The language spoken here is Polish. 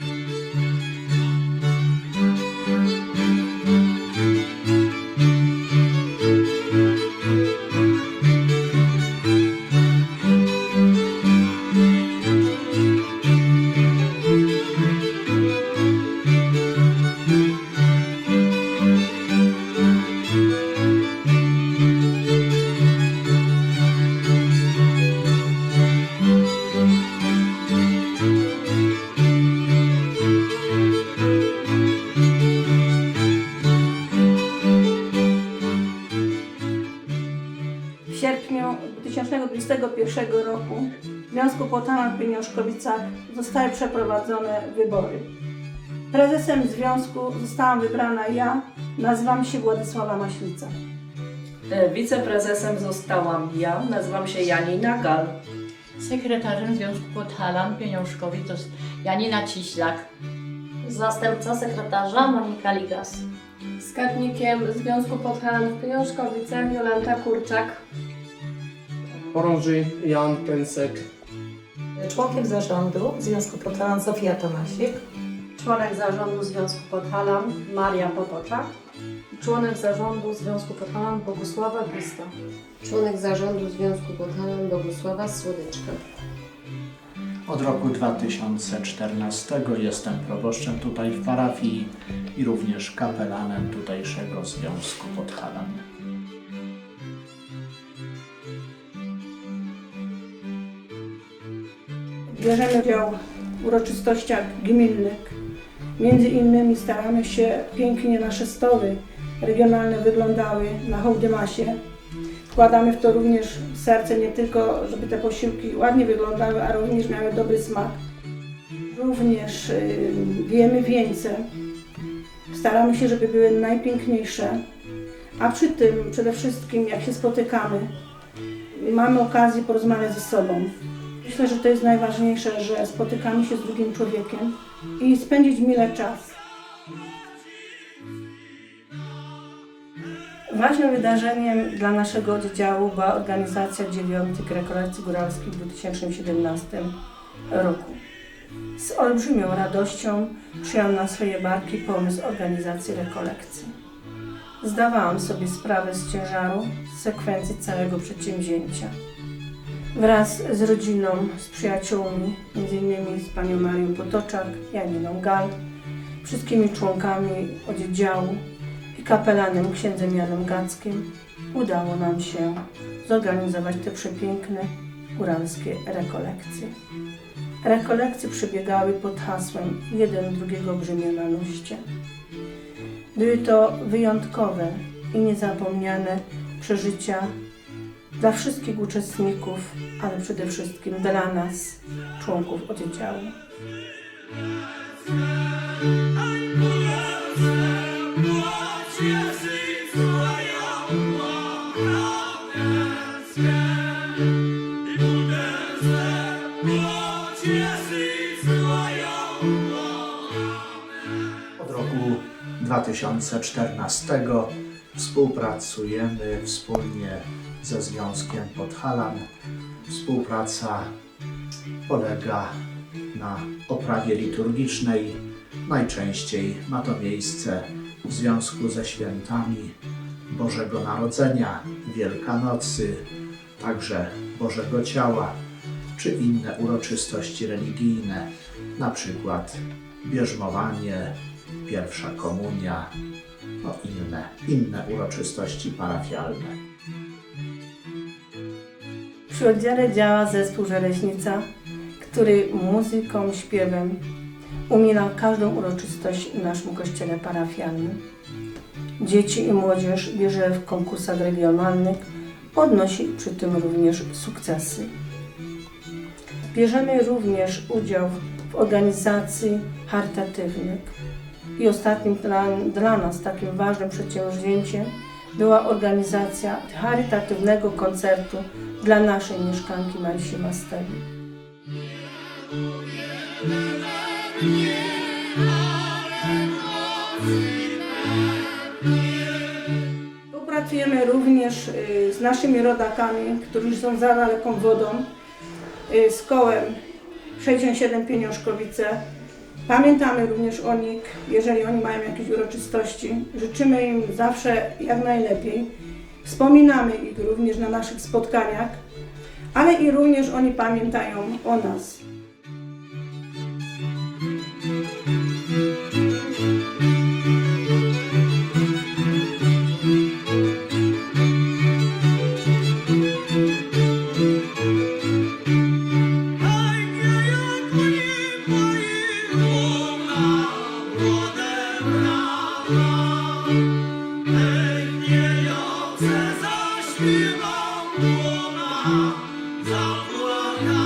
W sierpniu 2021 roku w Związku Potanan w Pieniążkowicach zostały przeprowadzone wybory. Prezesem związku zostałam wybrana ja, nazywam się Władysława Maślica. E, Wiceprezesem zostałam ja, nazywam się Janina Gal. Sekretarzem Związku Podhalan Pieniążkowi to jest Janina Ciślak. Zastępca sekretarza Monika Ligas. Skarbnikiem Związku Podhalan w Pieniążkowicach Jolanta Kurczak. Chorąży Jan Pensek. Członkiem zarządu Związku Podhalan Sofia Tomasik. Członek zarządu Związku Podhalan Maria Potoczak. Członek zarządu Związku Podhalan Bogusława Gwista. Członek zarządu Związku Podhalan Bogusława Słodyczka. Od roku 2014 jestem proboszczem tutaj w parafii i również kapelanem tutejszego Związku Podhalan. Bierzemy udział w uroczystościach gminnych. Między innymi staramy się pięknie nasze stoły regionalne wyglądały na hołdymasie. Wkładamy w to również serce nie tylko, żeby te posiłki ładnie wyglądały, a również miały dobry smak. Również y, wiemy wieńce. Staramy się, żeby były najpiękniejsze. A przy tym przede wszystkim jak się spotykamy, mamy okazję porozmawiać ze sobą. Myślę, że to jest najważniejsze, że spotykamy się z drugim człowiekiem i spędzić mile czas. Ważnym wydarzeniem dla naszego oddziału była organizacja dziewiątych rekolekcji góralskich w 2017 roku. Z olbrzymią radością przyjąłem na swoje barki pomysł organizacji rekolekcji. Zdawałam sobie sprawę z ciężaru, sekwencji całego przedsięwzięcia. Wraz z rodziną, z przyjaciółmi, m.in. z panią Marią Potoczak, Janiną Gal, wszystkimi członkami oddziału i kapelanem księdzem Janem Gackim udało nam się zorganizować te przepiękne góralskie rekolekcje. Rekolekcje przebiegały pod hasłem jeden drugiego brzemię na nuście. Były to wyjątkowe i niezapomniane przeżycia dla wszystkich uczestników, ale przede wszystkim dla nas, członków oddziału. Od roku 2014 współpracujemy wspólnie ze Związkiem Podhalan. Współpraca polega na oprawie liturgicznej. Najczęściej ma to miejsce w związku ze świętami Bożego Narodzenia, Wielkanocy, także Bożego Ciała, czy inne uroczystości religijne, na przykład bierzmowanie, pierwsza komunia, no inne, inne uroczystości parafialne. Przy oddziale działa zespół Żeleźnica, który muzyką, śpiewem umila każdą uroczystość w naszym kościele parafialnym. Dzieci i młodzież bierze w konkursach regionalnych, odnosi przy tym również sukcesy. Bierzemy również udział w organizacji charytatywnych i ostatnim dla, dla nas takim ważnym przedsięwzięciem była organizacja charytatywnego koncertu dla naszej mieszkanki Marysi Masteli. Współpracujemy również y, z naszymi rodakami, którzy są za daleką wodą, y, z kołem 67 Pieniążkowice Pamiętamy również o nich, jeżeli oni mają jakieś uroczystości. Życzymy im zawsze jak najlepiej. Wspominamy ich również na naszych spotkaniach, ale i również oni pamiętają o nas. Zachowania